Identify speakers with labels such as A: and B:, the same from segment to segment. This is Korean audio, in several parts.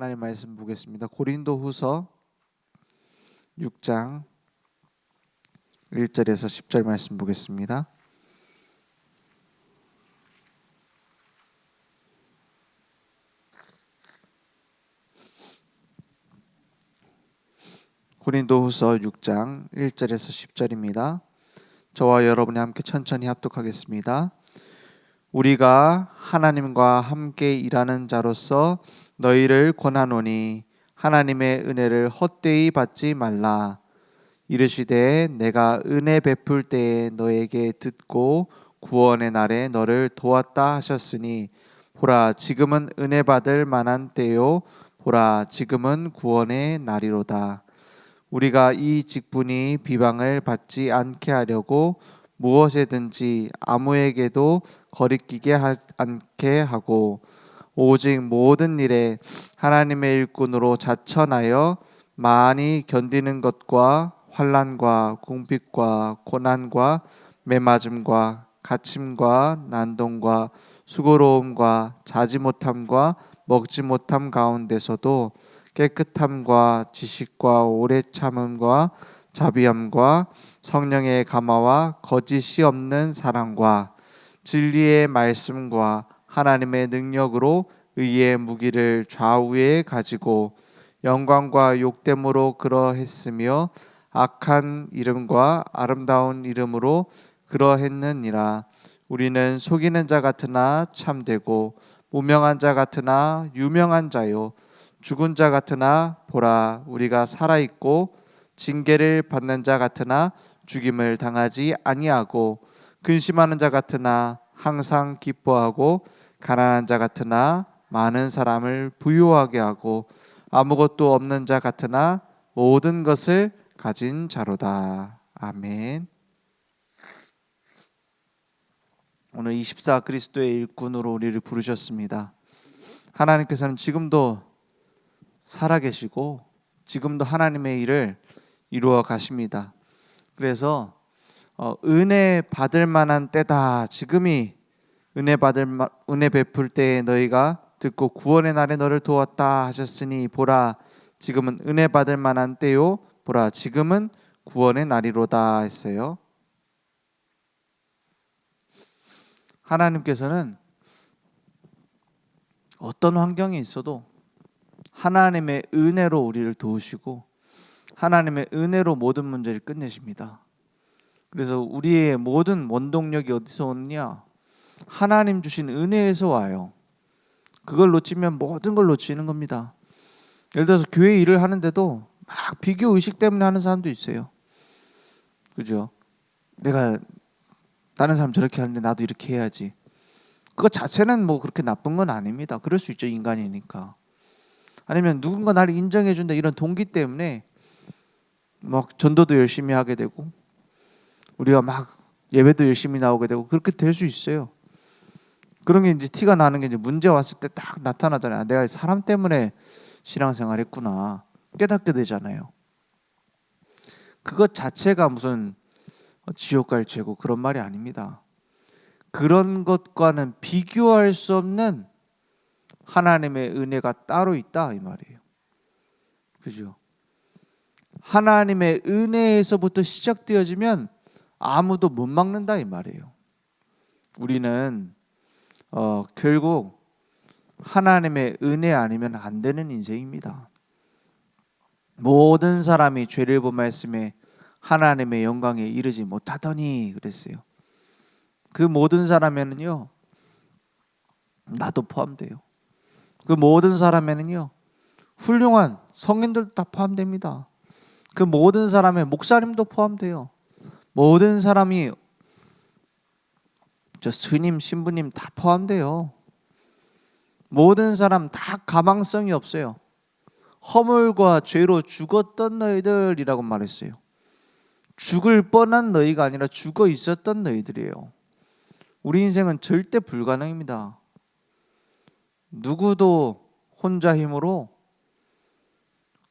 A: 하나님 말씀 보겠습니다. 고린도후서 6장 1절에서 10절 말씀 보겠습니다. 고린도후서 6장 1절에서 10절입니다. 저와 여러분이 함께 천천히 합독하겠습니다. 우리가 하나님과 함께 일하는 자로서 너희를 권하노니 하나님의 은혜를 헛되이 받지 말라. 이르시되 내가 은혜 베풀 때에 너에게 듣고 구원의 날에 너를 도왔다 하셨으니 보라 지금은 은혜 받을 만한 때요 보라 지금은 구원의 날이로다. 우리가 이 직분이 비방을 받지 않게 하려고 무엇에든지 아무에게도 거리끼게 하, 않게 하고 오직 모든 일에 하나님의 일꾼으로 자천하여 많이 견디는 것과 환란과 궁핍과 고난과 매맞음과 갇힘과 난동과 수고로움과 자지 못함과 먹지 못함 가운데서도 깨끗함과 지식과 오래 참음과 자비함과 성령의 감화와 거짓이 없는 사랑과 진리의 말씀과 하나님의 능력으로 의의 무기를 좌우에 가지고 영광과 욕됨으로 그러했으며 악한 이름과 아름다운 이름으로 그러했느니라. 우리는 속이는 자 같으나 참되고 무명한 자 같으나 유명한 자요. 죽은 자 같으나 보라 우리가 살아 있고 징계를 받는 자 같으나 죽임을 당하지 아니하고 근심하는 자 같으나 항상 기뻐하고 가난한 자 같으나 많은 사람을 부유하게 하고 아무것도 없는 자 같으나 모든 것을 가진 자로다. 아멘. 오늘 24 그리스도의 일꾼으로 우리를 부르셨습니다. 하나님께서는 지금도 살아계시고 지금도 하나님의 일을 이루어 가십니다. 그래서 어, 은혜 받을 만한 때다. 지금이 은혜 받을 마, 은혜 베풀 때에 너희가 듣고 구원의 날에 너를 도왔다 하셨으니 보라 지금은 은혜 받을 만한 때요 보라 지금은 구원의 날이로다 했어요. 하나님께서는 어떤 환경에 있어도 하나님의 은혜로 우리를 도우시고 하나님의 은혜로 모든 문제를 끝내십니다. 그래서 우리의 모든 원동력이 어디서 오느냐? 하나님 주신 은혜에서 와요. 그걸 놓치면 모든 걸 놓치는 겁니다. 예를 들어서 교회 일을 하는데도 막 비교 의식 때문에 하는 사람도 있어요. 그죠? 내가 다른 사람 저렇게 하는데 나도 이렇게 해야지. 그거 자체는 뭐 그렇게 나쁜 건 아닙니다. 그럴 수 있죠 인간이니까. 아니면 누군가 나를 인정해 준다 이런 동기 때문에 막 전도도 열심히 하게 되고 우리가 막 예배도 열심히 나오게 되고 그렇게 될 수 있어요. 그런 게 이제 티가 나는 게 이제 문제 왔을 때 딱 나타나잖아요. 내가 사람 때문에 신앙생활 했구나. 깨닫게 되잖아요. 그것 자체가 무슨 지옥 갈 죄고 그런 말이 아닙니다. 그런 것과는 비교할 수 없는 하나님의 은혜가 따로 있다 이 말이에요. 그죠? 하나님의 은혜에서부터 시작되어지면 아무도 못 막는다 이 말이에요. 우리는 어, 결국 하나님의 은혜 아니면 안 되는 인생입니다. 모든 사람이 죄를 범하였음에 하나님의 영광에 이르지 못하더니 그랬어요. 그 모든 사람에는요 나도 포함돼요. 그 모든 사람에는요 훌륭한 성인들도 다 포함됩니다. 그 모든 사람의 목사님도 포함돼요. 모든 사람이 저 스님, 신부님 다 포함돼요. 모든 사람 다 가망성이 없어요. 허물과 죄로 죽었던 너희들이라고 말했어요. 죽을 뻔한 너희가 아니라 죽어 있었던 너희들이에요. 우리 인생은 절대 불가능입니다. 누구도 혼자 힘으로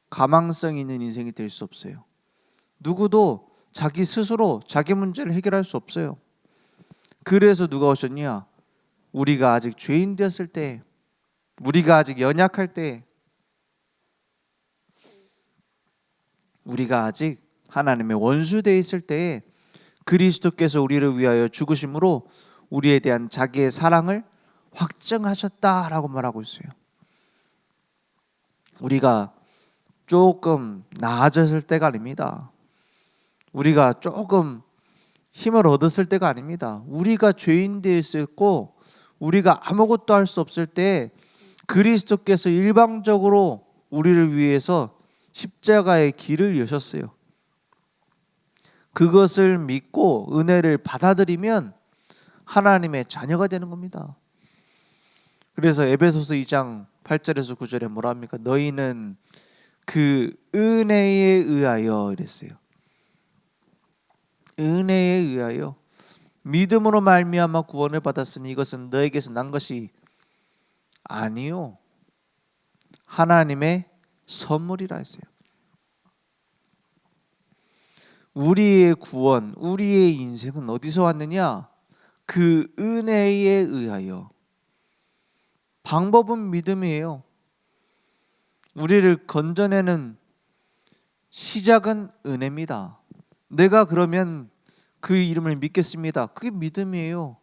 A: 가망성 있는 인생이 될 수 없어요. 누구도 자기 스스로 자기 문제를 해결할 수 없어요. 그래서 누가 오셨냐? 우리가 아직 죄인 되었을 때, 우리가 아직 연약할 때, 우리가 아직 하나님의 원수되어 있을 때에 그리스도께서 우리를 위하여 죽으심으로 우리에 대한 자기의 사랑을 확증하셨다라고 말하고 있어요. 우리가 조금 나아졌을 때가 아닙니다. 우리가 조금 힘을 얻었을 때가 아닙니다. 우리가 죄인 되었고 우리가 아무것도 할 수 없을 때 그리스도께서 일방적으로 우리를 위해서 십자가의 길을 여셨어요. 그것을 믿고 은혜를 받아들이면 하나님의 자녀가 되는 겁니다. 그래서 에베소서 2장 8절에서 9절에 뭐라 합니까? 너희는 그 은혜에 의하여 이랬어요. 은혜에 의하여 믿음으로 말미암아 구원을 받았으니 이것은 너에게서 난 것이 아니요 하나님의 선물이라 했어요. 우리의 구원, 우리의 인생은 어디서 왔느냐? 그 은혜에 의하여. 방법은 믿음이에요. 우리를 건져내는 시작은 은혜입니다. 내가 그러면 그 이름을 믿겠습니다. 그게 믿음이에요.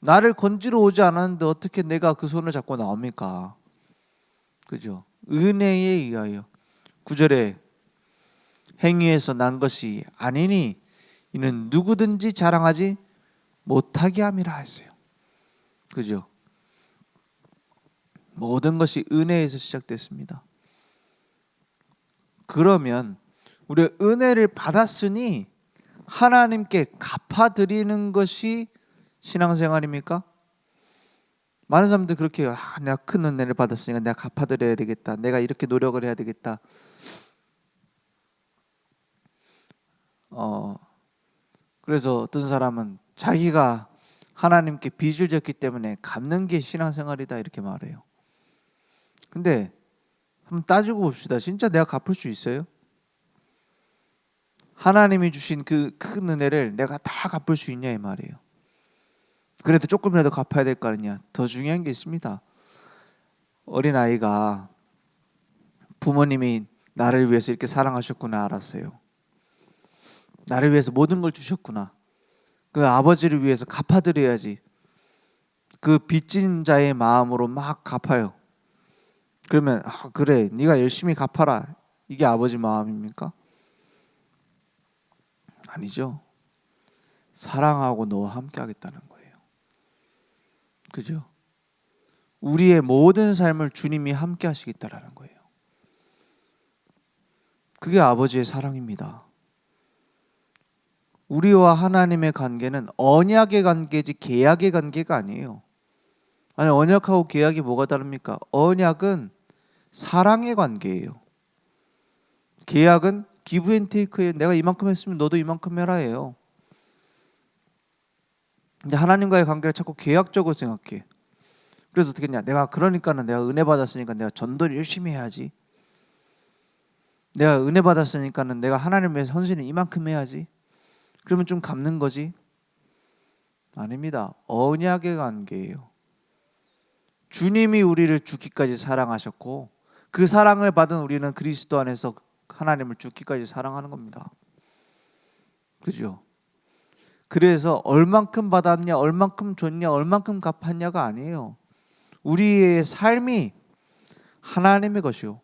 A: 나를 건지러 오지 않았는데 어떻게 내가 그 손을 잡고 나옵니까? 그죠? 은혜에 의하여. 구절에 행위에서 난 것이 아니니 이는 누구든지 자랑하지 못하게 함이라 했어요. 그죠? 모든 것이 은혜에서 시작됐습니다. 그러면 우리 은혜를 받았으니 하나님께 갚아드리는 것이 신앙생활입니까? 많은 사람들 그렇게. 아, 내가 큰 은혜를 받았으니까 내가 갚아드려야 되겠다. 내가 이렇게 노력을 해야 되겠다. 어 그래서 어떤 사람은 자기가 하나님께 빚을 졌기 때문에 갚는 게 신앙생활이다 이렇게 말해요. 근데 한번 따지고 봅시다. 진짜 내가 갚을 수 있어요? 하나님이 주신 그 큰 은혜를 내가 다 갚을 수 있냐 이 말이에요. 그래도 조금이라도 갚아야 될 거 아니냐. 더 중요한 게 있습니다. 어린 아이가 부모님이 나를 위해서 이렇게 사랑하셨구나 알았어요. 나를 위해서 모든 걸 주셨구나. 그 아버지를 위해서 갚아드려야지. 그 빚진 자의 마음으로 막 갚아요. 그러면 아, 그래, 네가 열심히 갚아라. 이게 아버지 마음입니까? 아니죠. 사랑하고 너와 함께 하겠다는 거예요. 그죠? 우리의 모든 삶을 주님이 함께 하시겠다라는 거예요. 그게 아버지의 사랑입니다. 우리와 하나님의 관계는 언약의 관계지 계약의 관계가 아니에요. 아니 언약하고 계약이 뭐가 다릅니까? 언약은 사랑의 관계예요. 계약은 기브 앤 테이크예요. 내가 이만큼 했으면 너도 이만큼 해라예요. 근데 하나님과의 관계를 자꾸 계약적으로 생각해. 그래서 어떻게 했냐? 내가 그러니까는 내가 은혜 받았으니까 내가 전도를 열심히 해야지. 내가 은혜 받았으니까는 내가 하나님 위해서 헌신을 이만큼 해야지. 그러면 좀 갚는 거지? 아닙니다. 언약의 관계예요. 주님이 우리를 죽기까지 사랑하셨고 그 사랑을 받은 우리는 그리스도 안에서 하나님을 죽기까지 사랑하는 겁니다. 그죠? 그래서 얼만큼 받았냐, 얼만큼 줬냐, 얼만큼 갚았냐가 아니에요. 우리의 삶이 하나님의 것이요.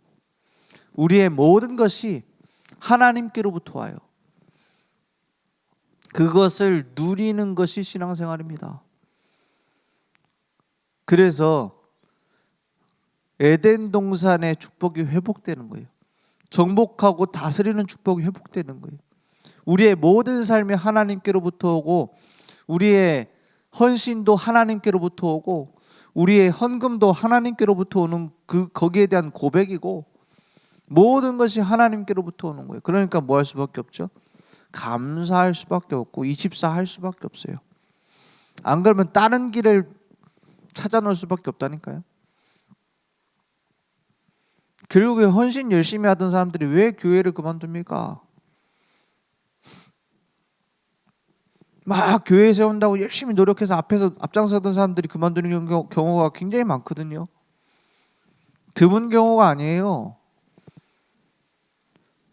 A: 우리의 모든 것이 하나님께로부터 와요. 그것을 누리는 것이 신앙생활입니다. 그래서 에덴 동산의 축복이 회복되는 거예요. 정복하고 다스리는 축복이 회복되는 거예요. 우리의 모든 삶이 하나님께로부터 오고 우리의 헌신도 하나님께로부터 오고 우리의 헌금도 하나님께로부터 오는 그 거기에 대한 고백이고 모든 것이 하나님께로부터 오는 거예요. 그러니까 뭐 할 수밖에 없죠? 감사할 수밖에 없고 24할 수밖에 없어요. 안 그러면 다른 길을 찾아 놓을 수밖에 없다니까요. 결국에 헌신 열심히 하던 사람들이 왜 교회를 그만둡니까? 막 교회 세운다고 열심히 노력해서 앞에서 앞장서던 사람들이 그만두는 경우가 굉장히 많거든요. 드문 경우가 아니에요.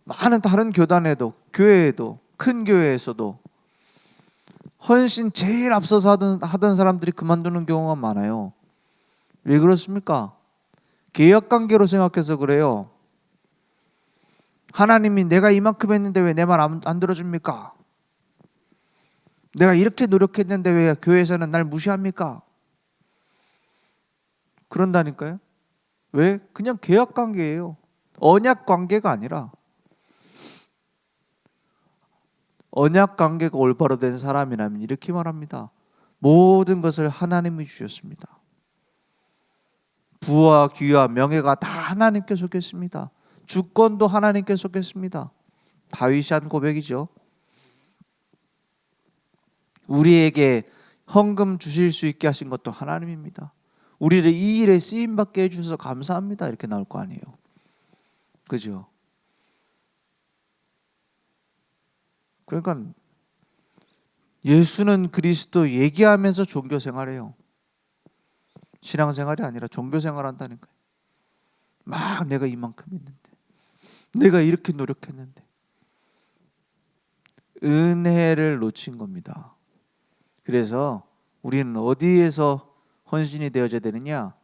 A: 많은 다른 교단에도 교회에도 큰 교회에서도 헌신 제일 앞서서 하던, 하던 사람들이 그만두는 경우가 많아요. 왜 그렇습니까? 개혁 관계로 생각해서 그래요. 하나님이 내가 이만큼 했는데 왜 내 말 안 들어줍니까? 내가 이렇게 노력했는데 왜 교회에서는 날 무시합니까? 그런다니까요. 왜? 그냥 계약 관계예요. 언약 관계가 아니라 언약 관계가 올바로 된 사람이라면 이렇게 말합니다. 모든 것을 하나님이 주셨습니다. 부와 귀와 명예가 다 하나님께 속했습니다. 주권도 하나님께 속했습니다. 다윗이 한 고백이죠. 우리에게 헌금 주실 수 있게 하신 것도 하나님입니다. 우리를 이 일에 쓰임 받게 해 주셔서 감사합니다. 이렇게 나올 거 아니에요. 그죠? 그러니까 예수는 그리스도 얘기하면서 종교 생활해요. 신앙 생활이 아니라 종교 생활 한다니까요. 막 내가 이만큼 했는데, 내가 이렇게 노력했는데, 은혜를 놓친 겁니다. 그래서 우리는 어디에서 헌신이 되어져야 되느냐?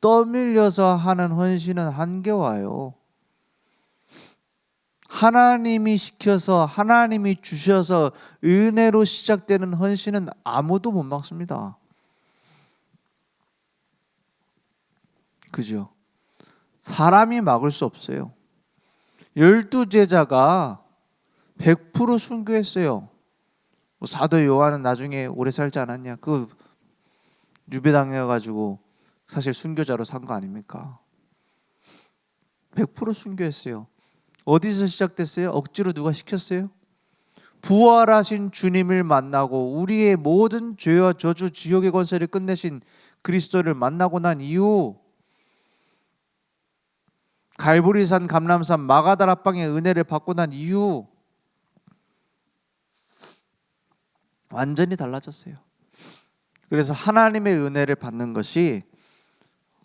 A: 떠밀려서 하는 헌신은 한계와요. 하나님이 시켜서 하나님이 주셔서 은혜로 시작되는 헌신은 아무도 못 막습니다. 그죠? 사람이 막을 수 없어요. 열두 제자가 100% 순교했어요. 뭐 사도 요한은 나중에 오래 살지 않았냐? 그 유배당해가지고 사실 순교자로 산 거 아닙니까? 100% 순교했어요. 어디서 시작됐어요? 억지로 누가 시켰어요? 부활하신 주님을 만나고 우리의 모든 죄와 저주 지옥의 권세를 끝내신 그리스도를 만나고 난 이후 갈보리산 감람산 마가다라방의 은혜를 받고 난 이후 완전히 달라졌어요. 그래서 하나님의 은혜를 받는 것이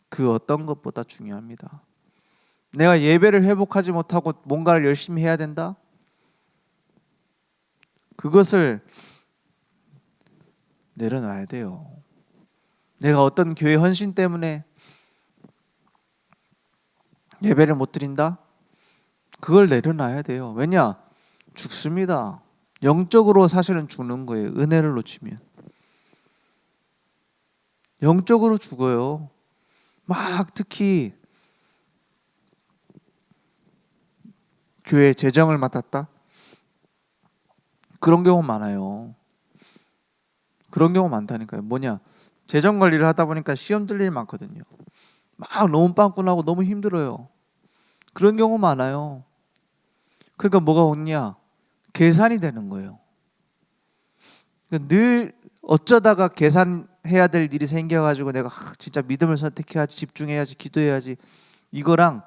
A: 그 어떤 것보다 중요합니다. 내가 예배를 회복하지 못하고 뭔가를 열심히 해야 된다? 그것을 내려놔야 돼요. 내가 어떤 교회 헌신 때문에 예배를 못 드린다? 그걸 내려놔야 돼요. 왜냐? 죽습니다. 영적으로 사실은 죽는 거예요. 은혜를 놓치면. 영적으로 죽어요. 막 특히 교회 재정을 맡았다. 그런 경우 많아요. 그런 경우 많다니까요. 뭐냐? 재정 관리를 하다 보니까 시험 들일 많거든요. 막 너무 빵꾸나고 너무 힘들어요. 그런 경우 많아요. 그러니까 뭐가 오냐? 계산이 되는 거예요. 그러니까 늘 어쩌다가 계산해야 될 일이 생겨가지고 내가 진짜 믿음을 선택해야지 집중해야지 기도해야지 이거랑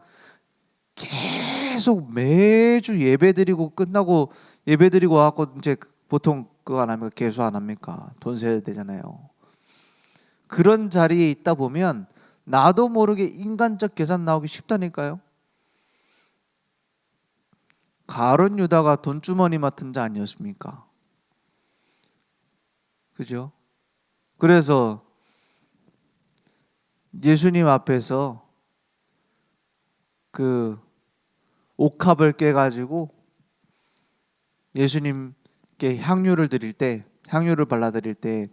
A: 계속 매주 예배드리고 끝나고 예배드리고 와갖고 이제 보통 그거 안 합니까 개수 안 합니까 돈 세야 되잖아요. 그런 자리에 있다 보면 나도 모르게 인간적 계산 나오기 쉽다니까요. 가론 유다가 돈주머니 맡은 자 아니었습니까? 그죠? 그래서 예수님 앞에서 그 옥합을 깨가지고 예수님께 향유를 드릴 때, 향유를 발라 드릴 때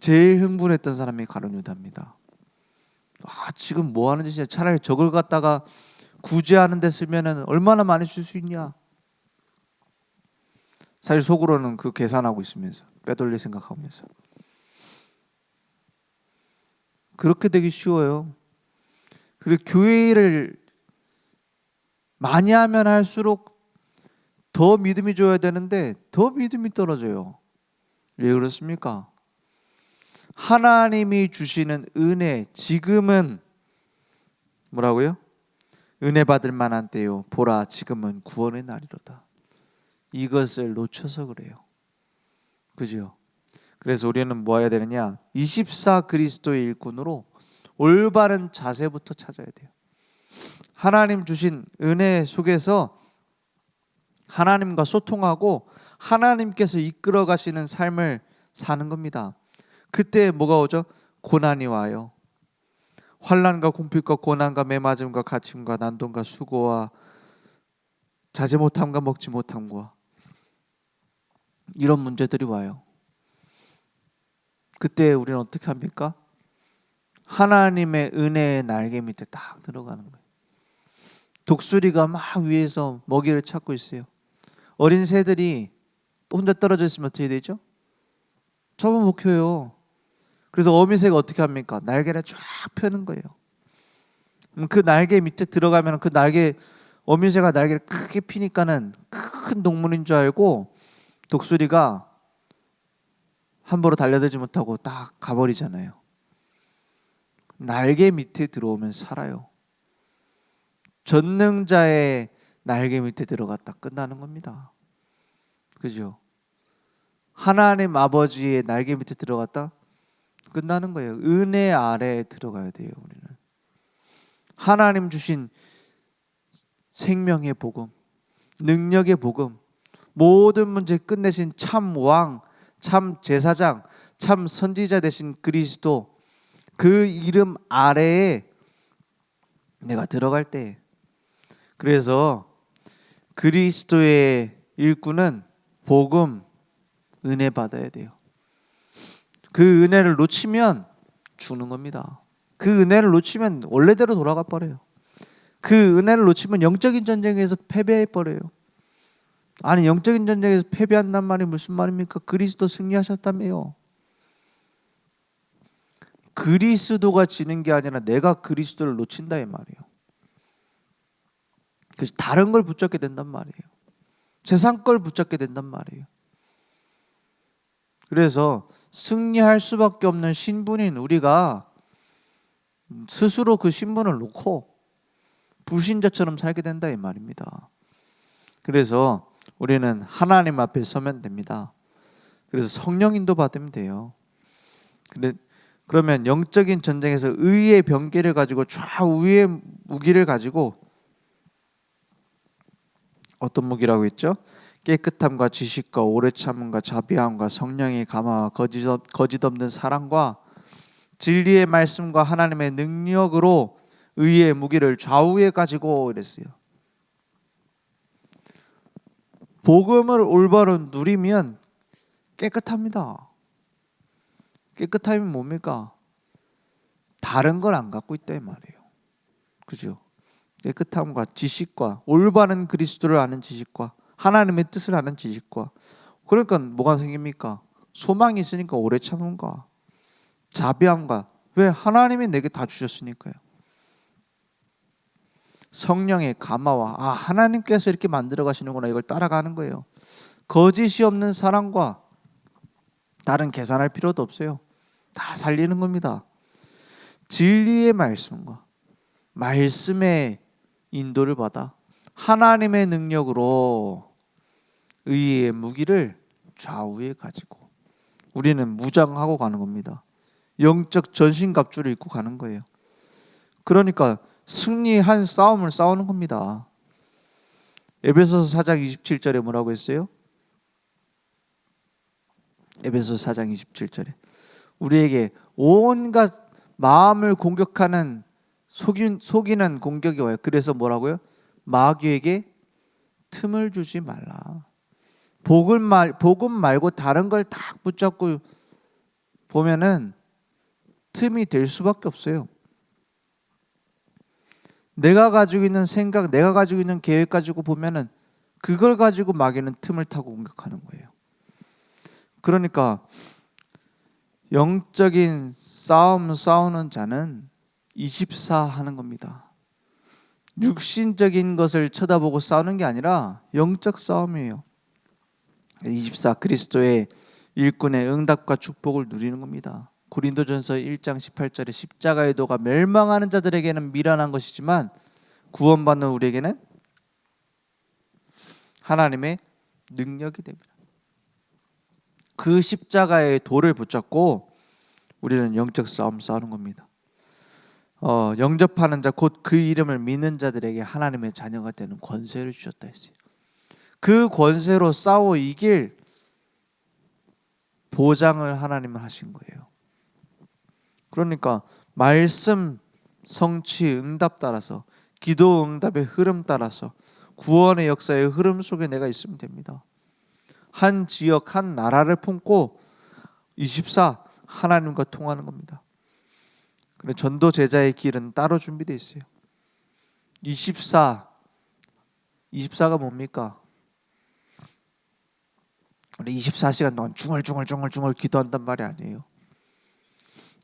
A: 제일 흥분했던 사람이 가론 유다입니다. 아, 지금 뭐 하는 짓이야? 차라리 저걸 갖다가 구제하는 데 쓰면은 얼마나 많이 쓸 수 있냐? 사실 속으로는 그 계산하고 있으면서 빼돌릴 생각하면서 그렇게 되기 쉬워요. 그리고 교회를 많이 하면 할수록 더 믿음이 줘야 되는데 더 믿음이 떨어져요. 왜 그렇습니까? 하나님이 주시는 은혜 지금은 뭐라고요? 은혜 받을 만한 때요. 보라 지금은 구원의 날이로다. 이것을 놓쳐서 그래요. 그죠? 그래서 우리는 뭐 해야 되느냐? 24 그리스도의 일꾼으로 올바른 자세부터 찾아야 돼요. 하나님 주신 은혜 속에서 하나님과 소통하고 하나님께서 이끌어 가시는 삶을 사는 겁니다. 그때 뭐가 오죠? 고난이 와요. 환란과 공핍과 고난과 매맞음과 갇힘과 난동과 수고와 자지 못함과 먹지 못함과 이런 문제들이 와요. 그때 우리는 어떻게 합니까? 하나님의 은혜의 날개 밑에 딱 들어가는 거예요. 독수리가 막 위에서 먹이를 찾고 있어요. 어린 새들이 또 혼자 떨어져 있으면 어떻게 되죠? 접어먹혀요. 그래서 어미새가 어떻게 합니까? 날개를 쫙 펴는 거예요. 음, 그 날개 밑에 들어가면 그 날개 어미새가 날개를 크게 피니까는 큰 동물인 줄 알고 독수리가 함부로 달려들지 못하고 딱 가버리잖아요. 날개 밑에 들어오면 살아요. 전능자의 날개 밑에 들어갔다 끝나는 겁니다. 그죠? 하나님 아버지의 날개 밑에 들어갔다 끝나는 거예요. 은혜 아래에 들어가야 돼요, 우리는. 하나님 주신 생명의 복음, 능력의 복음, 모든 문제 끝내신 참 왕, 참 제사장, 참 선지자 되신 그리스도 그 이름 아래에 내가 들어갈 때 그래서 그리스도의 일꾼은 복음 은혜 받아야 돼요. 그 은혜를 놓치면 죽는 겁니다. 그 은혜를 놓치면 원래대로 돌아가 버려요. 그 은혜를 놓치면 영적인 전쟁에서 패배해 버려요. 아니 영적인 전쟁에서 패배한단 말이 무슨 말입니까? 그리스도 승리하셨다며요. 그리스도가 지는 게 아니라 내가 그리스도를 놓친다 이 말이에요. 그래서 다른 걸 붙잡게 된단 말이에요. 세상 걸 붙잡게 된단 말이에요. 그래서 승리할 수밖에 없는 신분인 우리가 스스로 그 신분을 놓고 불신자처럼 살게 된다 이 말입니다. 그래서 우리는 하나님 앞에 서면 됩니다. 그래서 성령 인도 받으면 돼요. 그래, 그러면 영적인 전쟁에서 의의 병기를 가지고 좌우의 무기를 가지고 어떤 무기라고 했죠? 깨끗함과 지식과 오래 참음과 자비함과 성령의 감화와 거짓, 거짓 없는 사랑과 진리의 말씀과 하나님의 능력으로 의의 무기를 좌우에 가지고 이랬어요. 복음을 올바로 누리면 깨끗합니다. 깨끗함이 뭡니까? 다른 걸 안 갖고 있다 이 말이에요. 그죠? 깨끗함과 지식과 올바른 그리스도를 아는 지식과 하나님의 뜻을 아는 지식과 그러니까 뭐가 생깁니까? 소망이 있으니까 오래 참음과 자비함과 왜 하나님이 내게 다 주셨으니까요. 성령의 감화와 아 하나님께서 이렇게 만들어 가시는구나 이걸 따라가는 거예요. 거짓이 없는 사랑과 다른 계산할 필요도 없어요. 다 살리는 겁니다. 진리의 말씀과 말씀의 인도를 받아 하나님의 능력으로 의의 무기를 좌우에 가지고 우리는 무장하고 가는 겁니다. 영적 전신갑주를 입고 가는 거예요. 그러니까 승리한 싸움을 싸우는 겁니다. 에베소서 4장 27절에 뭐라고 했어요? 에베소서 4장 27절에 우리에게 온갖 마음을 공격하는 속인, 속이는 공격이 와요. 그래서 뭐라고요? 마귀에게 틈을 주지 말라. 복을 말 복음 말고 다른 걸딱 붙잡고 보면은 틈이 될 수밖에 없어요. 내가 가지고 있는 생각, 내가 가지고 있는 계획 가지고 보면은 그걸 가지고 마귀는 틈을 타고 공격하는 거예요. 그러니까 영적인 싸움 싸우는 자는 24 하는 겁니다. 육신적인 것을 쳐다보고 싸우는 게 아니라 영적 싸움이에요. 24 그리스도의 일꾼의 응답과 축복을 누리는 겁니다. 고린도전서 1장 18절에 십자가의 도가 멸망하는 자들에게는 미련한 것이지만 구원받는 우리에게는 하나님의 능력이 됩니다. 그 십자가의 돌을 붙잡고 우리는 영적 싸움 싸우는 겁니다. 어, 영접하는 자 곧 그 이름을 믿는 자들에게 하나님의 자녀가 되는 권세를 주셨다 했어요. 그 권세로 싸워 이길 보장을 하나님은 하신 거예요. 그러니까 말씀 성취 응답 따라서 기도 응답의 흐름 따라서 구원의 역사의 흐름 속에 내가 있으면 됩니다. 한 지역 한 나라를 품고 24 하나님과 통하는 겁니다. 그래 전도 제자의 길은 따로 준비되어 있어요. 24 24가 뭡니까? 우리 24시간 동안 중얼중얼중얼중얼 기도한단 말이 아니에요.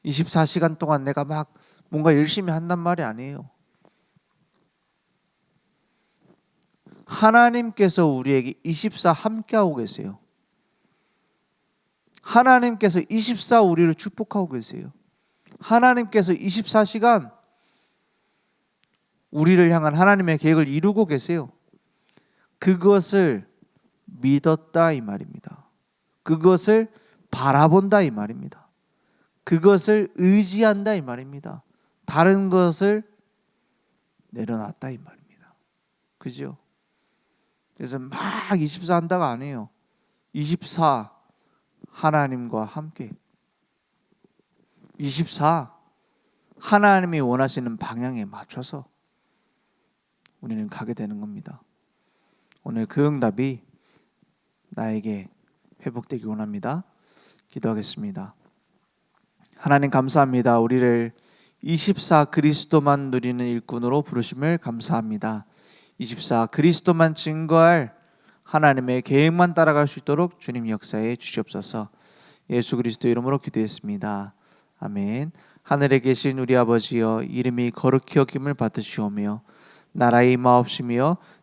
A: 24시간 동안 내가 막 뭔가 열심히 한단 말이 아니에요. 하나님께서 우리에게 24 함께하고 계세요. 하나님께서 24 우리를 축복하고 계세요. 하나님께서 24시간 우리를 향한 하나님의 계획을 이루고 계세요. 그것을 믿었다 이 말입니다. 그것을 바라본다 이 말입니다. 그것을 의지한다 이 말입니다. 다른 것을 내려놨다 이 말입니다. 그죠? 그래서 막 24 한다가 아니에요. 24 하나님과 함께 24 하나님이 원하시는 방향에 맞춰서 우리는 가게 되는 겁니다. 오늘 그 응답이 나에게 회복되기 원합니다. 기도하겠습니다. 하나님 감사합니다. 우리를 24 그리스도만 누리는 일꾼으로 부르심을 감사합니다. 24 그리스도만 증거할 하나님의 계획만 따라갈 수 있도록 주님 역사에 주시옵소서. 예수 그리스도 이름으로 기도했습니다. 아멘. 하늘에 계신 우리 아버지여 이름이 거룩히 여김을 받으시오며 나라의 임하옵시며